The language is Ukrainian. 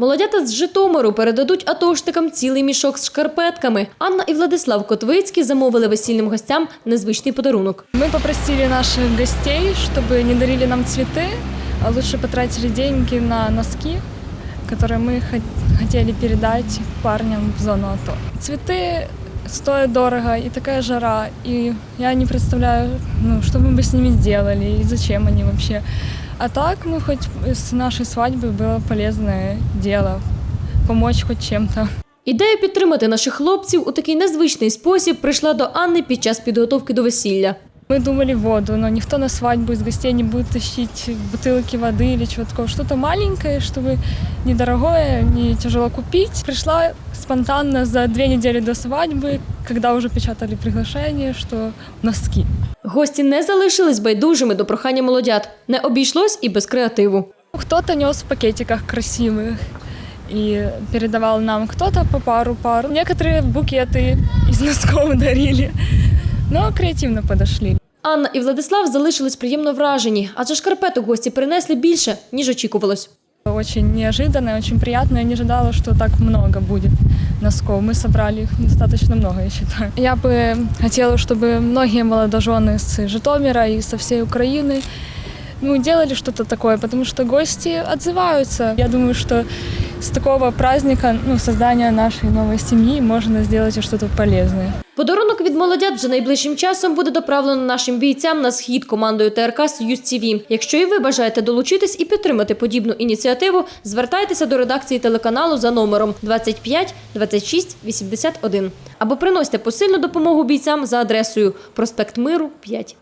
Молодята з Житомиру передадуть атошникам цілий мішок з шкарпетками. Анна і Владислав Котвицькі замовили весільним гостям незвичний подарунок. Мы попросили наших гостей, чтобы не дарили нам цветы, а лучше потратили деньги на носки, которые мы хот- хотели передать парням в зону АТО. Цветы стоят дорого, и такая жара, и я не представляю, ну, что мы бы с ними сделали, и зачем они вообще. А так, ну, хоть с нашей свадьбы было полезное дело, помочь хоть чем-то. Ідея підтримати наших хлопців у такий незвичний спосіб прийшла до Анни під час підготовки до весілля. Мы думали воду, но никто на свадьбу из гостей не будет тащить бутылки воды или чего такого. Что-то маленькое, чтобы недорогое, не тяжело купить. Пришла спонтанно за две недели до свадьбы, когда уже печатали приглашение, что носки. Гості не залишились байдужими до прохання молодят. Не обійшлось і без креативу. Кто-то нес в пакетиках красивых и передавал нам кто-то по пару пар. Некоторые букеты из носков дарили, но креативно подошли. Анна і Владислав залишились приємно вражені, адже шкарпеток гості принесли більше, ніж очікувалось. Очень неожиданно, очень приятно. Я не ожидала, что так много будет носков. Мы собрали их достаточно много, я считаю. Я бы хотела, чтобы многие молодожены с Житомира и со всей Украины ну, делали что-то такое, потому что гости отзываются. Я думаю, что с такого праздника, ну, создания нашей новой семьи можно сделать что-то полезное. Подарунок від молодят вже найближчим часом буде доправлено нашим бійцям на схід командою ТРК Союз ТІВІ. Якщо і ви бажаєте долучитись і підтримати подібну ініціативу, звертайтеся до редакції телеканалу за номером 25 26 81 або приносьте посильну допомогу бійцям за адресою проспект Миру 5.